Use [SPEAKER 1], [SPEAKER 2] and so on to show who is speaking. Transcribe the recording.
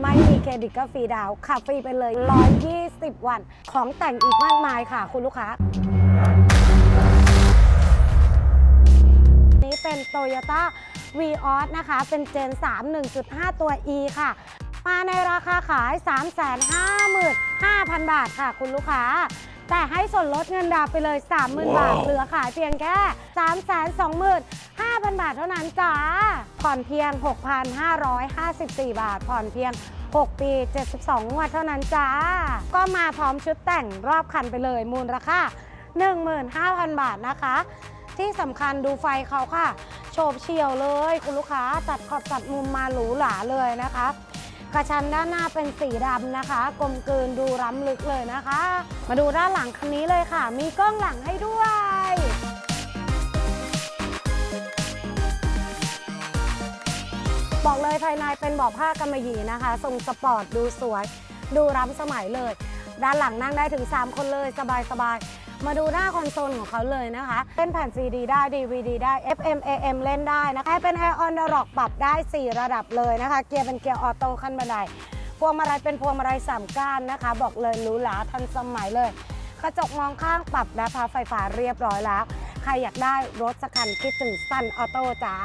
[SPEAKER 1] ไม่มีเครดิตก็ฟรีดาวน์ขับฟรีไปเลย 120 วัน ของแต่งอีกมากมายค่ะ คุณลูกค้า นี้เป็น Toyota v ีออสนะคะ เป็น Gen 3 1.5 ตัว E ค่ะ มาในราคาขาย 355,000 บาทค่ะ คุณลูกค้า แต่ให้ส่วนลดเงินดาวน์ไปเลย 30,000 บาท เหลือขายเพียงแค่ 5,000 บาทเท่านั้นจ้า ผ่อนเพียง 6,554 บาท ผ่อนเพียง 6 ปี 72 งวดเท่านั้นจ้า ก็มาพร้อมชุดแต่งรอบคันไปเลยมูลราคา15,000 บาทนะคะ ที่สำคัญดูไฟเขาค่ะ โฉบเฉี่ยวเลย คุณลูกค้าตัดขอบตัดมุมมาหรูหราเลยนะคะ กระชันด้านหน้าเป็นสีดำนะคะ กลมกลืนดูร้ำลึกเลยนะคะ มาดูด้านหลังคันนี้เลยค่ะ มีกล้องหลังให้ด้วย บอกเลยภายในเป็นเบาะผ้ากำมะหยี่นะคะทรงสปอร์ตดูสวย ดูร้ำสมัยเลย ด้านหลังนั่งได้ถึง 3 คนเลยสบายสบายๆมาดูหน้าคอนโซลของเขาเลยนะคะเล่นแผ่น CD ได้ DVD ได้ FM AM เล่นได้นะคะแอร์เป็นแอร์ออนเดอะร็อกปรับได้ 4 ระดับเลยนะคะ เกียร์เป็นเกียร์ออโต้ขั้นบันไดพวงมาลัยเป็นพวงมาลัยสามก้านนะคะ บอกเลยหรูหราทันสมัยเลย กระจกมองข้างปรับนะคะไฟฟ้าเรียบร้อยแล้ว ใครอยากได้รถสักคันคิดถึงสันออโต้จ้า